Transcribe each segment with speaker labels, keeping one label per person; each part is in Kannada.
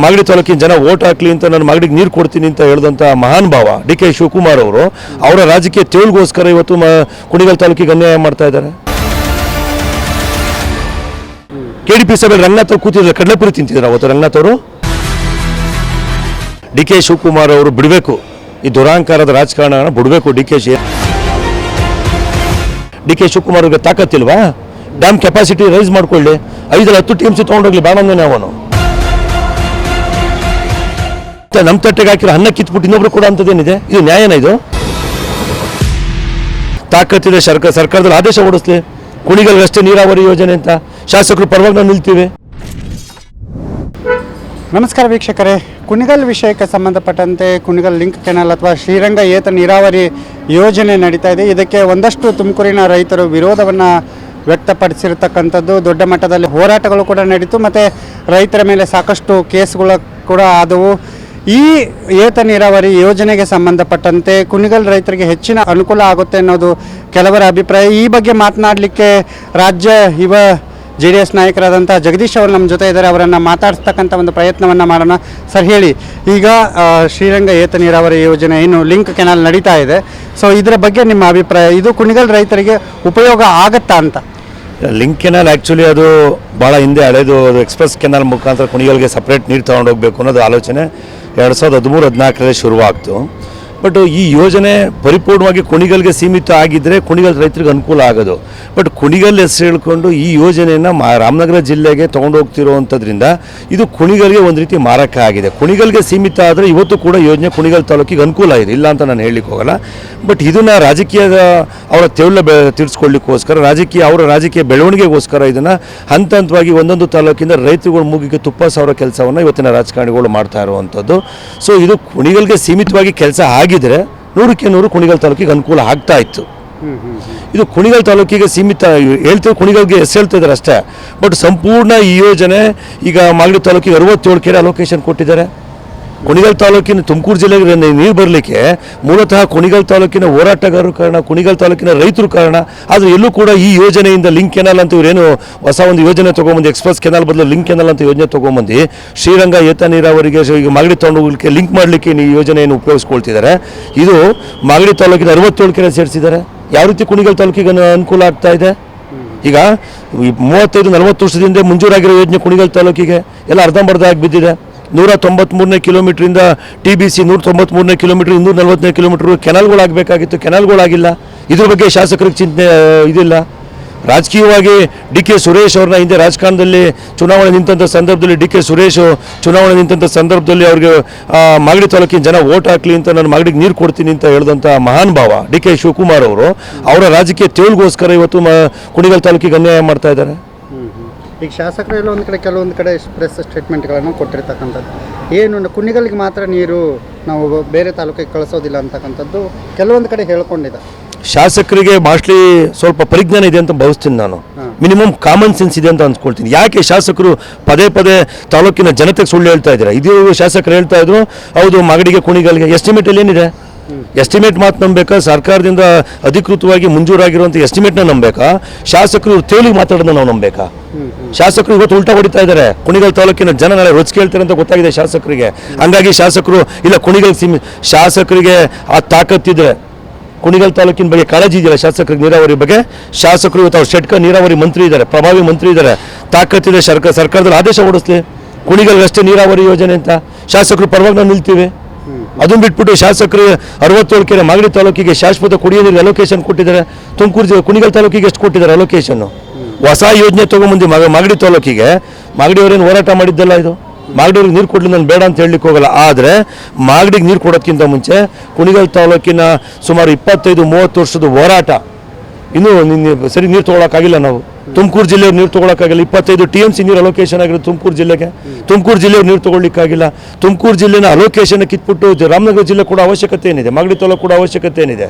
Speaker 1: ಮಾಗಡಿ ತಾಲೂಕಿನ ಜನ ಓಟ್ ಹಾಕ್ಲಿ ಅಂತ ನಾನು ಮಾಗಡಿಗೆ ನೀರು ಕೊಡ್ತೀನಿ ಅಂತ ಹೇಳಿದಂಥ ಮಹಾನ್ ಭಾವ ಡಿ ಕೆ ಶಿವಕುಮಾರ್ ಅವರು, ಅವರ ರಾಜಕೀಯ ತೇಳ್ಗೋಸ್ಕರ ಇವತ್ತು ಕುಣಿಗಲ್ ತಾಲೂಕಿಗೆ ಅನ್ಯಾಯ ಮಾಡ್ತಾ ಇದ್ದಾರೆ. ಕೆ ಡಿ ಪಿ ಸಭೆಯಲ್ಲಿ ರಂಗನಾಥ್ ಅವರು ಕೂತಿದ್ರು ಕಡಲೆಪುರಿ ತಿಂತಿದ್ರು ಅವತ್ತು ರಂಗನಾಥ್ ಅವರು? ಡಿ ಕೆ ಶಿವಕುಮಾರ್ ಅವರು ಬಿಡಬೇಕು. ಈ ದುರಾಂಕಾರದ ರಾಜಕಾರಣ ಬಿಡಬೇಕು D K she. D K Shivakumar ಅವ್ರಿಗೆ ತಾಕತ್ತಿಲ್ವಾ? ಡ್ಯಾಮ್ ಕೆಪಾಸಿಟಿ ರೈಸ್ ಮಾಡ್ಕೊಳ್ಳಿ. ಐದರ ಹತ್ತು ಟೀಮ್ಸ್ ತೊಗೊಂಡೋಗ್ಲಿ ಬೇಡಂದೇನೆ ಅವನು. ನಮ್ಮ ತಟ್ಟೆಗೆ ಹಾಕಿರೋ ಅನ್ನ ಕಿತ್ಬಿಟ್ಟು ಇನ್ನೊಬ್ರು ಕೂಡ ಅಂತದೇನಿದೆ? ಇದು ನ್ಯಾಯನ ಇದು? ತಾಕತ್ತಿದೆ ಸರ್ಕಾರ ಸರ್ಕಾರದಲ್ಲಿ ಆದೇಶ ಕುಣಿಗಲ್ ರಸ್ತೆ ನೀರಾವರಿ ಯೋಜನೆ ಅಂತ. ಶಾಸಕರು ಪರವಾಗಿ ನಾವು ನಿಲ್ತೀವಿ.
Speaker 2: ನಮಸ್ಕಾರ ವೀಕ್ಷಕರೇ. ಕುಣಿಗಲ್ ವಿಷಯಕ್ಕೆ ಸಂಬಂಧಪಟ್ಟಂತೆ ಕುಣಿಗಲ್ ಲಿಂಕ್ ಕೆನಲ್ ಅಥವಾ ಶ್ರೀರಂಗ ಏತ ನೀರಾವರಿ ಯೋಜನೆ ನಡೀತಾ ಇದೆ. ಇದಕ್ಕೆ ಒಂದಷ್ಟು ತುಮಕೂರಿನ ರೈತರು ವಿರೋಧವನ್ನು ವ್ಯಕ್ತಪಡಿಸಿರ್ತಕ್ಕಂಥದ್ದು. ದೊಡ್ಡ ಮಟ್ಟದಲ್ಲಿ ಹೋರಾಟಗಳು ಕೂಡ ನಡೀತು. ಮತ್ತು ರೈತರ ಮೇಲೆ ಸಾಕಷ್ಟು ಕೇಸ್ಗಳು ಕೂಡ ಆದವು. ಈ ಏತ ನೀರಾವರಿ ಯೋಜನೆಗೆ ಸಂಬಂಧಪಟ್ಟಂತೆ ಕುಣಿಗಲ್ ರೈತರಿಗೆ ಹೆಚ್ಚಿನ ಅನುಕೂಲ ಆಗುತ್ತೆ ಅನ್ನೋದು ಕೆಲವರ ಅಭಿಪ್ರಾಯ. ಈ ಬಗ್ಗೆ ಮಾತನಾಡಲಿಕ್ಕೆ ರಾಜ್ಯ ಯುವ ಜೆ ಡಿ ಎಸ್ ನಾಯಕರಾದಂಥ ಜಗದೀಶ್ ಅವರು ನಮ್ಮ ಜೊತೆ ಇದ್ದಾರೆ. ಅವರನ್ನು ಮಾತಾಡಿಸ್ತಕ್ಕಂಥ ಒಂದು ಪ್ರಯತ್ನವನ್ನು ಮಾಡೋಣ. ಸರ್, ಹೇಳಿ. ಈಗ ಶ್ರೀರಂಗ ಏತ ನೀರಾವರಿ ಯೋಜನೆ ಏನು ಲಿಂಕ್ ಕೆನಾಲ್ ನಡೀತಾ ಇದೆ. ಸೊ, ಇದರ ಬಗ್ಗೆ ನಿಮ್ಮ ಅಭಿಪ್ರಾಯ, ಇದು ಕುಣಿಗಲ್ ರೈತರಿಗೆ ಉಪಯೋಗ ಆಗತ್ತಾ ಅಂತ?
Speaker 1: ಲಿಂಕ್ ಕೆನಾಲ್ ಆ್ಯಕ್ಚುಲಿ ಅದು ಭಾಳ ಹಿಂದೆ ಹಳೇದು, ಅದು ಎಕ್ಸ್ಪ್ರೆಸ್ ಕೆನಾಲ್ ಮುಖಾಂತರ ಕುಣಿಗಲ್ಗೆ ಸಪ್ರೇಟ್ ನೀರು ತೊಗೊಂಡೋಗ್ಬೇಕು ಅನ್ನೋದು ಆಲೋಚನೆ. ಎರಡು ಸಾವಿರದ ಹದಿಮೂರು ಹದಿನಾಲ್ಕರಲ್ಲಿ ಶುರುವಾಗ್ತು. ಬಟ್ ಈ ಯೋಜನೆ ಪರಿಪೂರ್ಣವಾಗಿ ಕುಣಿಗಲ್ಗೆ ಸೀಮಿತ ಆಗಿದ್ದರೆ ಕುಣಿಗಲ್ ರೈತರಿಗೆ ಅನುಕೂಲ ಆಗೋದು. ಬಟ್ ಕುಣಿಗಲ್ ಹೆಸರು ಹೇಳ್ಕೊಂಡು ಈ ಯೋಜನೆಯನ್ನು ರಾಮನಗರ ಜಿಲ್ಲೆಗೆ ತೊಗೊಂಡು ಹೋಗ್ತಿರೋವಂಥದ್ರಿಂದ ಇದು ಕುಣಿಗಲ್ಗೆ ಒಂದು ರೀತಿ ಮಾರಕ ಆಗಿದೆ. ಕುಣಿಗಲ್ಗೆ ಸೀಮಿತ ಆದರೆ ಇವತ್ತು ಕೂಡ ಯೋಜನೆ ಕುಣಿಗಲ್ ತಾಲೂಕಿಗೆ ಅನುಕೂಲ ಇದೆ. ಇಲ್ಲ ಅಂತ ನಾನು ಹೇಳಲಿಕ್ಕೆ ಹೋಗಲ್ಲ. ಬಟ್ ಇದನ್ನು ರಾಜಕೀಯದ ಅವರ ತೆವಳ ಬೆ, ತೀರಿಸ್ಕೊಳ್ಳಿಕ್ಕೋಸ್ಕರ, ರಾಜಕೀಯ ಅವರ ರಾಜಕೀಯ ಬೆಳವಣಿಗೆಗೋಸ್ಕರ ಇದನ್ನು ಹಂತ ಹಂತವಾಗಿ ಒಂದೊಂದು ತಾಲೂಕಿಂದ ರೈತರುಗಳ ಮೂಗಿಗೆ ತುಪ್ಪ ಸಾವಿರ ಕೆಲಸವನ್ನು ಇವತ್ತಿನ ರಾಜಕಾರಣಿಗಳು ಮಾಡ್ತಾ ಇರುವಂಥದ್ದು. ಸೊ ಇದು ಕುಣಿಗಲ್ಗೆ ಸೀಮಿತವಾಗಿ ಕೆಲಸ ಆಗಿದ್ರೆ ನೂರಕ್ಕೆ ನೂರು ಕುಣಿಗಲ್ ತಾಲೂಕಿಗೆ ಅನುಕೂಲ ಆಗ್ತಾ ಇತ್ತು. ಇದು ಕುಣಿಗಲ್ ತಾಲೂಕಿಗೆ ಸೀಮಿತ ಹೇಳ್ತೀವಿ ಕುಣಿಗಲ್ಗೆ ಹೆಸರು ಹೇಳ್ತಾ ಇದ್ದಾರೆ ಅಷ್ಟೇ. ಬಟ್ ಸಂಪೂರ್ಣ ಈ ಯೋಜನೆ ಈಗ ಮಾಗಡಿ ತಾಲೂಕಿಗೆ ಅರವತ್ತೇಳು ಕೆರೆ ಅಲೋಕೇಶನ್ ಕೊಟ್ಟಿದ್ದಾರೆ. ಕುಣಿಗಲ್ ತಾಲೂಕಿನ ತುಮಕೂರು ಜಿಲ್ಲೆಗೆ ನೀರು ಬರಲಿಕ್ಕೆ ಮೂಲತಃ ಕುಣಿಗಲ್ ತಾಲೂಕಿನ ಹೋರಾಟಗಾರರು ಕಾರಣ, ಕುಣಿಗಲ್ ತಾಲೂಕಿನ ರೈತರು ಕಾರಣ, ಆದರೆ ಎಲ್ಲೂ ಕೂಡ ಈ ಯೋಜನೆಯಿಂದ ಲಿಂಕ್ ಕೆನಾಲ್ ಅಂತ ಇವರೇನು ಹೊಸ ಒಂದು ಯೋಜನೆ ತೊಗೊಂಬಂದು, ಎಕ್ಸ್ಪ್ರೆಸ್ ಕೆನಾಲ್ ಬದಲು ಲಿಂಕ್ ಕೆನಾಲ್ ಅಂತ ಯೋಜನೆ ತೊಗೊಂಬಂದು, ಶ್ರೀರಂಗ ಏತ ನೀರಾವರಿಗೆ ಈಗ ಮಾಗಡಿ ತಗೊಂಡೋಗ್ಲಿಕ್ಕೆ ಲಿಂಕ್ ಮಾಡಲಿಕ್ಕೆ ಈ ಯೋಜನೆಯನ್ನು ಉಪಯೋಗಿಸ್ಕೊಳ್ತಿದ್ದಾರೆ. ಇದು ಮಾಗಡಿ ತಾಲೂಕಿನ ಅರವತ್ತೇಳು ಕೆರೆ ಸೇರಿಸಿದ್ದಾರೆ. ಯಾವ ರೀತಿ ಕುಣಿಗಲ್ ತಾಲೂಕಿಗೆ ಅನುಕೂಲ ಆಗ್ತಾ ಇದೆ? ಈಗ ಮೂವತ್ತೈದು ನಲವತ್ತು ವರ್ಷದಿಂದ ಮಂಜೂರಾಗಿರೋ ಯೋಜನೆ ಕುಣಿಗಲ್ ತಾಲೂಕಿಗೆ ಎಲ್ಲ ಅರ್ಧಂಬರ್ಧ ಆಗಿ ಬಿದ್ದಿದೆ ನೂರ ತೊಂಬತ್ಮೂರನೇ ಕಿಲೋಮೀಟ್ರಿಂದ ಟಿ ಬಿ ಸಿ ನೂರ ತೊಂಬತ್ಮೂರನೇ ಕಿಲೋಮೀಟ್ರ್ ಇನ್ನೂರ ನಲವತ್ತನೇ ಕಿಲೋಮೀಟ್ರ್ ಕೆನಾಲ್ಗಳಾಗಬೇಕಾಗಿತ್ತು. ಕೆನಾಲ್ಗಳಾಗಿಲ್ಲ. ಇದ್ರ ಬಗ್ಗೆ ಶಾಸಕರಿಗೆ ಚಿಂತನೆ ಇದಿಲ್ಲ. ರಾಜಕೀಯವಾಗಿ ಡಿ ಕೆ ಸುರೇಶ್ ಅವ್ರನ್ನ ಹಿಂದೆ ರಾಜಕಾರಣದಲ್ಲಿ ಚುನಾವಣೆ ನಿಂತಂಥ ಸಂದರ್ಭದಲ್ಲಿ ಡಿ ಕೆ ಸುರೇಶ್ ಚುನಾವಣೆ ನಿಂತಂಥ ಸಂದರ್ಭದಲ್ಲಿ ಅವ್ರಿಗೆ ಮಾಗಡಿ ತಾಲೂಕಿನ ಜನ ಓಟ್ ಹಾಕ್ಲಿ ಅಂತ ನಾನು ಮಾಗಡಿಗೆ ನೀರು ಕೊಡ್ತೀನಿ ಅಂತ ಹೇಳಿದಂಥ ಮಹಾನ್ ಭಾವ ಡಿ ಕೆ ಶಿವಕುಮಾರ್ ಅವರು. ಅವರ ರಾಜಕೀಯ ತೇಳ್ಗೋಸ್ಕರ ಇವತ್ತು ಮ, ಕುಣಿಗಲ್ ತಾಲೂಕಿಗೆ ಅನ್ಯಾಯ ಮಾಡ್ತಾ ಇದ್ದಾರೆ.
Speaker 2: ಈಗ ಶಾಸಕರು ಎಲ್ಲ ಒಂದು ಕಡೆ ಕೆಲವೊಂದು ಕಡೆ ಪ್ರೆಸ್ ಸ್ಟೇಟ್ಮೆಂಟ್ಗಳನ್ನು ಕೊಟ್ಟಿರ್ತಕ್ಕಂಥದ್ದು. ಏನು ಕುಣಿಗಲ್ಗೆ ಮಾತ್ರ ನೀರು ನಾವು ಬೇರೆ ತಾಲೂಕಿಗೆ ಕಳಿಸೋದಿಲ್ಲ ಅಂತಕ್ಕಂಥದ್ದು ಕೆಲವೊಂದು ಕಡೆ ಹೇಳ್ಕೊಂಡಿದೆ.
Speaker 1: ಶಾಸಕರಿಗೆ ಮಾಸ್ಟ್ಲಿ ಸ್ವಲ್ಪ ಪರಿಜ್ಞಾನ ಇದೆ ಅಂತ ಭಾವಿಸ್ತೀನಿ ನಾನು. ಮಿನಿಮಮ್ ಕಾಮನ್ ಸೆನ್ಸ್ ಇದೆ ಅಂತ ಅನ್ಸ್ಕೊಳ್ತೀನಿ. ಯಾಕೆ ಶಾಸಕರು ಪದೇ ಪದೇ ತಾಲೂಕಿನ ಜನತೆಗೆ ಸುಳ್ಳು ಹೇಳ್ತಾ ಇದ್ದಾರೆ? ಇದು ಶಾಸಕರು ಹೇಳ್ತಾ ಇದ್ರು ಹೌದು ಮಾಗಡಿಗೆ ಕುಣಿಗಲ್ಗೆ ಎಸ್ಟಿಮೇಟಲ್ಲಿ ಏನಿದೆ? ಎಸ್ಟಿಮೇಟ್ ಮಾತು ನಂಬೇಕಾ? ಸರ್ಕಾರದಿಂದ ಅಧಿಕೃತವಾಗಿ ಮಂಜೂರಾಗಿರುವಂಥ ಎಸ್ಟಿಮೇಟ್ನ ನಂಬೇಕಾ? ಶಾಸಕರು ತೇಲಿಗೆ ಮಾತಾಡೋದನ್ನ ನಾವು ನಂಬೇಕಾ? ಶಾಸಕರು ಇವತ್ತು ಉಲ್ಟಾ ಹೊಡಿತಾ ಇದ್ದಾರೆ. ಕುಣಿಗಲ್ ತಾಲೂಕಿನ ಜನ ನಾಳೆ ರೊಚ್ಚ ಕೇಳ್ತಾರೆ ಅಂತ ಗೊತ್ತಾಗಿದೆ ಶಾಸಕರಿಗೆ. ಹಂಗಾಗಿ ಶಾಸಕರು, ಇಲ್ಲ ಕುಣಿಗಲ್ ಸಿಮ್, ಶಾಸಕರಿಗೆ ಆ ತಾಕತ್ತಿದ್ರೆ ಕುಣಿಗಲ್ ತಾಲೂಕಿನ ಬಗ್ಗೆ ಕಾಳಜಿ ಇದೆಯಲ್ಲ ಶಾಸಕರಿಗೆ ನೀರಾವರಿ ಬಗ್ಗೆ? ಶಾಸಕರು ಇವತ್ತು ಅವ್ರು ಶೆಟ್ಕ ನೀರಾವರಿ ಮಂತ್ರಿ ಇದ್ದಾರೆ, ಪ್ರಭಾವಿ ಮಂತ್ರಿ ಇದ್ದಾರೆ. ತಾಕತ್ತಿದೆ ಸರ್ಕಾರ ಸರ್ಕಾರದಲ್ಲಿ ಆದೇಶ ಕುಣಿಗಲ್ ಕುಣಿಗಲ್ಗಷ್ಟೇ ನೀರಾವರಿ ಯೋಜನೆ ಅಂತ. ಶಾಸಕರು ಪರವಾಗಿ ನಾವು ನಿಲ್ತೀವಿ. ಅದನ್ನು ಬಿಟ್ಬಿಟ್ಟು ಶಾಸಕರು ಅರವತ್ತೇಳು ಕೆರೆ ಮಾಗಡಿ ತಾಲೂಕಿಗೆ ಶಾಶ್ವತ ಕುಡಿಯೋ ನೀರಿಗೆ ಅಲೋಕೇಶನ್ ಕೊಟ್ಟಿದ್ದಾರೆ. ತುಮಕೂರು ಕುಣಿಗಲ್ ತಾಲೂಕಿಗೆ ಎಷ್ಟು ಕೊಟ್ಟಿದ್ದಾರೆ ಅಲೋಕೇಶನ್ ಹೊಸ ಯೋಜನೆ ತೊಗೊಂಬಂದು ಮಗ ಮಾಗಡಿ ತಾಲೂಕಿಗೆ. ಮಾಗಡಿ ಅವರೇನು ಹೋರಾಟ ಮಾಡಿದ್ದಲ್ಲ ಇದು? ಮಾಗಡಿಯವ್ರಿಗೆ ನೀರು ಕೊಡಲಿ ನಾನು ಬೇಡ ಅಂತ ಹೇಳಲಿಕ್ಕೆ ಹೋಗಲ್ಲ. ಆದರೆ ಮಾಗಡಿಗೆ ನೀರು ಕೊಡೋದಕ್ಕಿಂತ ಮುಂಚೆ ಕುಣಿಗಲ್ ತಾಲೂಕಿನ ಸುಮಾರು ಇಪ್ಪತ್ತೈದು, ಮೂವತ್ತು ವರ್ಷದ ಹೋರಾಟ. ಇನ್ನೂ ನಿನ್ನೆ ಸರಿ, ನೀರು ತೊಗೊಳಕ್ಕಾಗಿಲ್ಲ ನಾವು. ತುಮಕೂರು ಜಿಲ್ಲೆಯವ್ರು ನೀರು ತೊಗೊಳಕ್ಕಾಗಿಲ್ಲ. ಇಪ್ಪತ್ತೈದು ಟಿ ಎಂ ಸಿ ನೀರು ಅಲೋಕೇಶನ್ ಆಗಿರೋದು ತುಮಕೂರು ಜಿಲ್ಲೆಗೆ. ತುಮಕೂರು ಜಿಲ್ಲೆಯವ್ರು ನೀರು ತೊಗೊಳ್ಳಿಕ್ಕಾಗಿಲ್ಲ. ತುಮಕೂರು ಜಿಲ್ಲೆನ ಅಲೋಕೇಶನ್ ಕಿತ್ಬಿಟ್ಟು ರಾಮನಗರ ಜಿಲ್ಲೆ ಕೂಡ ಅವಶ್ಯಕತೆ ಏನಿದೆ? ಮಾಗಡಿ ತಾಲೂಕು ಕೂಡ ಅವಶ್ಯಕತೆ ಏನಿದೆ?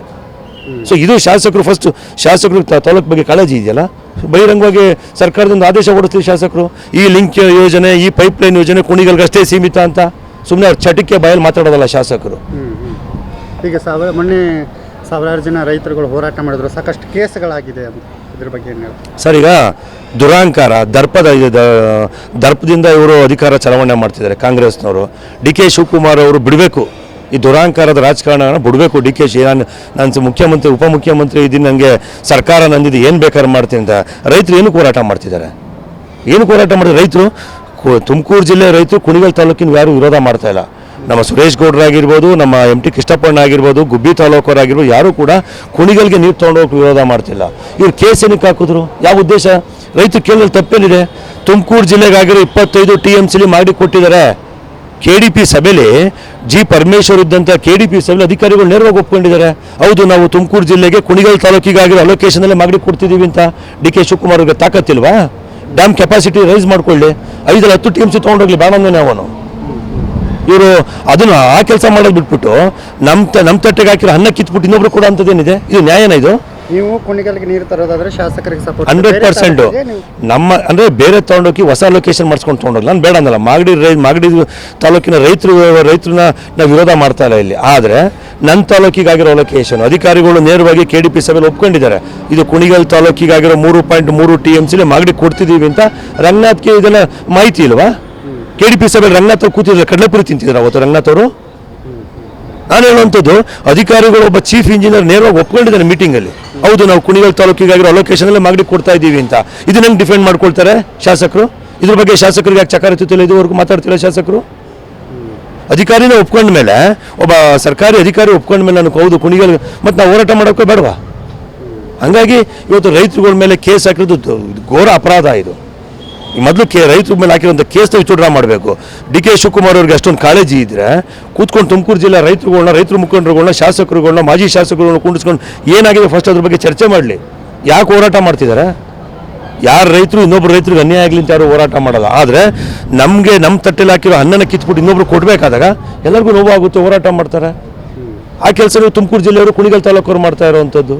Speaker 1: ಸೊ ಇದು ಶಾಸಕರು ಫಸ್ಟ್ ಶಾಸಕರು ತಾಲೂಕ್ ಬಗ್ಗೆ ಕಾಳಜಿ ಇದೆಯಲ್ಲ? ಬಹಿರಂಗವಾಗಿ ಸರ್ಕಾರದಿಂದ ಆದೇಶ ಹೊಡಿಸ್ಲಿ ಶಾಸಕರು. ಈ ಲಿಂಕ್ ಯೋಜನೆ ಈ ಪೈಪ್ಲೈನ್ ಯೋಜನೆ ಕುಣಿಗಳಿಗಷ್ಟೇ ಸೀಮಿತ ಅಂತ. ಸುಮ್ಮನೆ ಅವ್ರ ಚಟಿಕೆ ಬಾಯಲ್ಲಿ ಮಾತಾಡೋದಲ್ಲ ಶಾಸಕರು.
Speaker 2: ಈಗ ಸಾವಿರ ಮೊನ್ನೆ ಸಾವಿರಾರು ಜನ ರೈತರುಗಳು ಹೋರಾಟ ಮಾಡಿದ್ರು. ಸಾಕಷ್ಟು ಕೇಸ್ಗಳಾಗಿದೆ ಇದ್ರ ಬಗ್ಗೆ
Speaker 1: ಸರ್ ಈಗ ದುರಾಂಕಾರ ದರ್ಪದ ದರ್ಪದಿಂದ ಇವರು ಅಧಿಕಾರ ಚಲಾವಣೆ ಮಾಡ್ತಿದ್ದಾರೆ ಕಾಂಗ್ರೆಸ್ನವರು. ಡಿ ಕೆ ಶಿವಕುಮಾರ್ ಅವರು ಬಿಡಬೇಕು. ಈ ದುರಾಂಕಾರದ ರಾಜಕಾರಣನ ಬಿಡಬೇಕು ಡಿ ಕೆ ಶಿ. ನಾನು ನಾನು ಮುಖ್ಯಮಂತ್ರಿ, ಉಪಮುಖ್ಯಮಂತ್ರಿ ಇದ್ದೀನಿ ನನಗೆ ಸರ್ಕಾರ ನಂದಿದ್ದು ಏನು ಬೇಕಾದ್ರೆ ಮಾಡ್ತೀನಿ ಅಂತ. ರೈತರು ಏನು ಹೋರಾಟ ಮಾಡ್ತಿದ್ದಾರೆ? ಏನು ಹೋರಾಟ ಮಾಡಿದ್ರೆ ರೈತರು? ತುಮಕೂರು ಜಿಲ್ಲೆ ರೈತರು ಕುಣಿಗಲ್ ತಾಲೂಕಿನ ಯಾರು ವಿರೋಧ ಮಾಡ್ತಾ ಇಲ್ಲ. ನಮ್ಮ ಸುರೇಶ್ ಗೌಡ್ರಾಗಿರ್ಬೋದು ನಮ್ಮ ಎಂ ಟಿ ಕೃಷ್ಣಪ್ಪಣ್ಣ ಆಗಿರ್ಬೋದು, ಗುಬ್ಬಿ ತಾಲೂಕವರಾಗಿರ್ಬೋದು ಯಾರು ಕೂಡ ಕುಣಿಗಲ್ಗೆ ನೀರು ತೊಗೊಂಡೋಗಿ ವಿರೋಧ ಮಾಡ್ತಿಲ್ಲ. ಇವ್ರು ಕೇಸ್ ಏನಕ್ಕೆ ಹಾಕಿದ್ರು? ಯಾವ ಉದ್ದೇಶ? ರೈತರು ಕೇಳಲು ತಪ್ಪೇನಿದೆ? ತುಮಕೂರು ಜಿಲ್ಲೆಗಾಗಿರೋ ಇಪ್ಪತ್ತೈದು ಟಿ ಎಂ ಸಿಲಿ ಮಾಡಿ ಕೊಟ್ಟಿದ್ದಾರೆ. ಕೆ ಡಿ ಪಿ ಸಭೆಯಲ್ಲಿ ಜಿ ಪರಮೇಶ್ವರ್ ಇದ್ದಂಥ ಕೆ ಡಿ ಪಿ ಸಭೆಯಲ್ಲಿ ಅಧಿಕಾರಿಗಳು ನೇರವಾಗಿ ಒಪ್ಕೊಂಡಿದ್ದಾರೆ. ಹೌದು, ನಾವು ತುಮಕೂರು ಜಿಲ್ಲೆಗೆ ಕುಣಿಗಲ್ ತಾಲೂಕಿಗಾಗಿರೋ ಅಲೋಕೇಶನಲ್ಲೇ ಮಾಡಿ ಕೊಡ್ತಿದ್ದೀವಿ ಅಂತ ಡಿ ಕೆ ಶಿವಕುಮಾರ್ ಅವ್ರಿಗೆ ತಾಕತ್ತಿಲ್ವಾ? ಡ್ಯಾಮ್ ಕೆಪಾಸಿಟಿ ರೈಸ್ ಮಾಡ್ಕೊಳ್ಳಿ. ಐದಲ್ಲ ಹತ್ತು ಟಿ ಎಂ ಸಿ ತೊಗೊಂಡೋಗ್ಲಿ ಬಾಣಂದನೇ ಅವನು. ಇವರು ಅದನ್ನು ಆ ಕೆಲಸ ಮಾಡೋದು ಬಿಟ್ಬಿಟ್ಟು ನಮ್ಮ ನಮ್ಮ ತಟ್ಟೆಗೆ ಹಾಕಿರೋ ಅನ್ನ ಕಿತ್ಬಿಟ್ಟು ಇನ್ನೊಬ್ರು ಕೂಡ ಅಂಥದ್ದೇನಿದೆ? ಇದು ನ್ಯಾಯನ ಇದು?
Speaker 2: ನೀವು ಕುಣಿಗಲ್ಗೆ ನೀರು ತರೋದಾದ್ರೆ ಶಾಸಕರಿಗೆ ಸಪೋರ್ಟ್
Speaker 1: ಹಂಡ್ರೆಡ್ ಪರ್ಸೆಂಟು. ನಮ್ಮ ಅಂದರೆ ಬೇರೆ ತೊಗೊಂಡೋಗಿ ಹೊಸ ಲೊಕೇಶನ್ ಮಾಡಿಸ್ಕೊಂಡು ತೊಗೊಂಡೋಗಿ ನಾನು ಬೇಡ ಅನ್ನಲ್ಲ ಮಾಗಡಿ ರೈ ಮಾಗಡಿ ತಾಲೂಕಿನ ರೈತರು ರೈತರನ್ನ ನಾವು ವಿರೋಧ ಮಾಡ್ತಾ ಇಲ್ಲ ಇಲ್ಲಿ. ಆದರೆ ನನ್ನ ತಾಲೂಕಿಗಾಗಿರೋ ಲೊಕೇಶನ್ ಅಧಿಕಾರಿಗಳು ನೇರವಾಗಿ ಕೆ ಡಿ ಪಿ ಸಭೆಯಲ್ಲಿ ಒಪ್ಕೊಂಡಿದ್ದಾರೆ. ಇದು ಕುಣಿಗಲ್ ತಾಲೂಕಿಗಾಗಿರೋ ಮೂರು ಪಾಯಿಂಟ್ ಮೂರು ಟಿ ಎಂ ಸಿಲಿ ಮಾಗಡಿ ಕೊಡ್ತಿದ್ದೀವಿ ಅಂತ ರಂಗನಾಥ್ಗೆ ಇದೆಲ್ಲ ಮಾಹಿತಿ ಇಲ್ವಾ? ಕೆ ಡಿ ಪಿ ಸಭೆಯಲ್ಲಿ ರಂಗನಾಥ್ ಅವ್ರು ಕೂತಿದ್ರು ಕಡಲೆಪುರಿ ತಿಂತಿದ್ರು ಅವತ್ತು ರಂಗನಾಥ್ ಅವರು? ನಾನು ಹೇಳುವಂಥದ್ದು, ಅಧಿಕಾರಿಗಳು ಒಬ್ಬ ಚೀಫ್ ಇಂಜಿನಿಯರ್ ನೇರವಾಗಿ ಒಪ್ಕೊಂಡಿದ್ದಾರೆ ಮೀಟಿಂಗಲ್ಲಿ ಹೌದು, ನಾವು ಕುಣಿಗಲ್ ತಾಲೂಕಿಗಾಗಿರೋ ಅಲೋಕೇಶನಲ್ಲಿ ಮಾಗಡಿ ಕೊಡ್ತಾ ಇದ್ದೀವಿ ಅಂತ. ಇದು ನಂಗೆ ಡಿಫೆಂಡ್ ಮಾಡ್ಕೊಳ್ತಾರೆ ಶಾಸಕರು? ಇದ್ರ ಬಗ್ಗೆ ಶಾಸಕರಿಗೆ ಯಾಕೆ ಚಕಾರ ಎತ್ತುತ್ತಿಲ್ಲ? ಇದುವರೆಗೂ ಮಾತಾಡ್ತಿಲ್ಲ ಶಾಸಕರು? ಅಧಿಕಾರಿನೇ ಒಪ್ಕೊಂಡ ಮೇಲೆ, ಒಬ್ಬ ಸರ್ಕಾರಿ ಅಧಿಕಾರಿ ಒಪ್ಕೊಂಡ ಮೇಲೆ ನನಗೆ ಹೌದು, ಕುಣಿಗಲ್, ಮತ್ತು ನಾವು ಹೋರಾಟ ಮಾಡೋಕ್ಕೆ ಬೇಡವಾ? ಹಂಗಾಗಿ ಇವತ್ತು ರೈತರುಗಳ ಮೇಲೆ ಕೇಸ್ ಹಾಕಿರೋದು ಘೋರ ಅಪರಾಧ ಇದು. ಮೊದಲು ಕೆ ರೈತರ ಮೇಲೆ ಹಾಕಿರುವಂಥ ಕೇಸ್ನ ವಿಚಾರಣೆ ಮಾಡಬೇಕು. ಡಿ ಕೆ ಶಿವಕುಮಾರ್ ಅವ್ರಿಗೆ ಅಷ್ಟೊಂದು ಕಾಳಜಿ ಇದ್ದರೆ ಕೂತ್ಕೊಂಡು ತುಮಕೂರು ಜಿಲ್ಲೆ ರೈತರುಗಳನ್ನ ರೈತರು ಮುಖಂಡರುಗಳನ್ನ ಶಾಸಕರುಗಳನ್ನ ಮಾಜಿ ಶಾಸಕರುಗಳನ್ನ ಕುಂಡಿಸ್ಕೊಂಡು ಏನಾಗಿದೆ ಫಸ್ಟ್ ಅದ್ರ ಬಗ್ಗೆ ಚರ್ಚೆ ಮಾಡಲಿ. ಯಾಕೆ ಹೋರಾಟ ಮಾಡ್ತಿದ್ದಾರೆ ಯಾರು ರೈತರು, ಇನ್ನೊಬ್ರು ರೈತರಿಗೆ ಅನ್ಯಾಯ ಆಗಲಿ ಅಂತ ಯಾರು ಹೋರಾಟ ಮಾಡೋಲ್ಲ. ಆದರೆ ನಮಗೆ ನಮ್ಮ ತಟ್ಟೆಲಿ ಹಾಕಿರೋ ಅನ್ನನ ಕಿತ್ಬಿಟ್ಟು ಇನ್ನೊಬ್ರು ಕೊಡಬೇಕಾದಾಗ ಎಲ್ಲರಿಗೂ ನೋವಾಗುತ್ತೆ, ಹೋರಾಟ ಮಾಡ್ತಾರೆ. ಆ ಕೆಲಸ ತುಮಕೂರು ಜಿಲ್ಲೆಯವರು ಕುಣಿಗಲ್ ತಾಲೂಕವ್ರು ಮಾಡ್ತಾ ಇರೋವಂಥದ್ದು.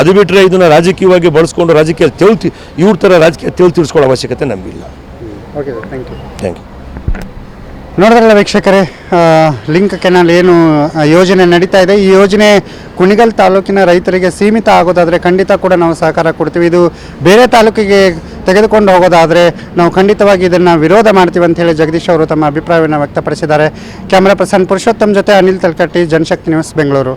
Speaker 1: ಅದು ಬಿಟ್ಟರೆ ಇದನ್ನು ರಾಜಕೀಯವಾಗಿ ಬಳಸ್ಕೊಂಡು ರಾಜಕೀಯ ತಿಳ್ತಿ ಇವ್ರ ಥರ ರಾಜಕೀಯ ತಿಳಿ ತಿಳ್ಸ್ಕೊಳ್ಳೋ ಅವಶ್ಯಕತೆ ನಮಗಿಲ್ಲ.
Speaker 2: Okay sir thank you
Speaker 1: thank you
Speaker 2: ನೋಡಿದ್ರಲ್ಲ ವೀಕ್ಷಕರೇ ಲಿಂಕ್ ಕೆನಾಲ್ ಏನು ಯೋಜನೆ ನಡೀತಾ ಇದೆ. ಈ ಯೋಜನೆ ಕುಣಿಗಲ್ ತಾಲೂಕಿನ ರೈತರಿಗೆ ಸೀಮಿತ ಆಗೋದಾದರೆ ಖಂಡಿತ ಕೂಡ ನಾವು ಸಹಕಾರ ಕೊಡ್ತೀವಿ. ಇದು ಬೇರೆ ತಾಲೂಕಿಗೆ ತೆಗೆದುಕೊಂಡು ಹೋಗೋದಾದರೆ ನಾವು ಖಂಡಿತವಾಗಿ ಇದನ್ನು ವಿರೋಧ ಮಾಡ್ತೀವಿ ಅಂತ ಹೇಳಿ ಜಗದೀಶ್ ಅವರು ತಮ್ಮ ಅಭಿಪ್ರಾಯವನ್ನು ವ್ಯಕ್ತಪಡಿಸಿದ್ದಾರೆ. ಕ್ಯಾಮ್ರಾ ಪರ್ಸನ್ ಪುರುಷೋತ್ತಮ್ ಜೊತೆ ಅನಿಲ್ ತಲ್ಕಟ್ಟಿ ಜನಶಕ್ತಿ ನ್ಯೂಸ್ ಬೆಂಗಳೂರು.